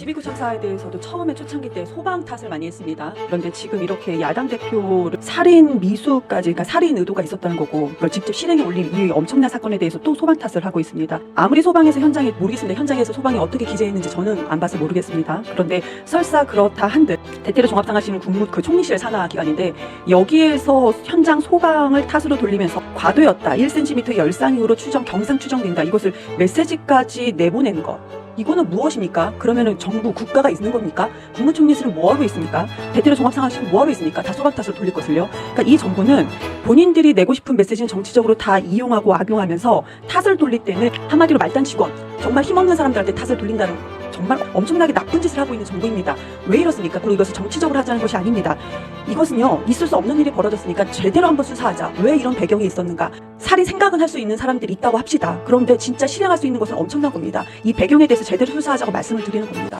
12구 참사에 대해서도 처음에 초창기 때 소방 탓을 많이 했습니다. 그런데 지금 이렇게 야당 대표를 살인 미수까지, 그러니까 살인 의도가 있었다는 거고, 그걸 직접 실행에 올린 이 엄청난 사건에 대해서 또 소방 탓을 하고 있습니다. 아무리 소방에서 현장에 모르겠습니다. 현장에서 소방이 어떻게 기재했는지 저는 안 봐서 모르겠습니다. 그런데 설사 그렇다 한듯 대테러 종합당하시는 국무 그 총리실 산하 기관인데 여기에서 현장 소방을 탓으로 돌리면서 과도였다. 1cm 열상 이후로 추정 경상 추정된다. 이것을 메시지까지 내보낸 것. 이거는 무엇입니까? 그러면은 정부 국가가 있는 겁니까? 국무총리실은 뭐하고 있습니까? 대테러 종합상황실은 뭐하고 있습니까? 다 탓을 돌릴 것을요. 그러니까 이 정부는 본인들이 내고 싶은 메시지는 정치적으로 다 이용하고 악용하면서 탓을 돌릴 때는 한마디로 말단 직원, 정말 힘없는 사람들한테 탓을 돌린다는 정말 엄청나게 나쁜 짓을 하고 있는 정부입니다. 왜 이렇습니까? 그리고 이것을 정치적으로 하자는 것이 아닙니다. 이것은요, 있을 수 없는 일이 벌어졌으니까 제대로 한번 수사하자. 왜 이런 배경이 있었는가? 살인 생각은 할 수 있는 사람들이 있다고 합시다. 그런데 진짜 실행할 수 있는 것은 엄청난 겁니다. 이 배경에 대해서 제대로 수사하자고 말씀을 드리는 겁니다.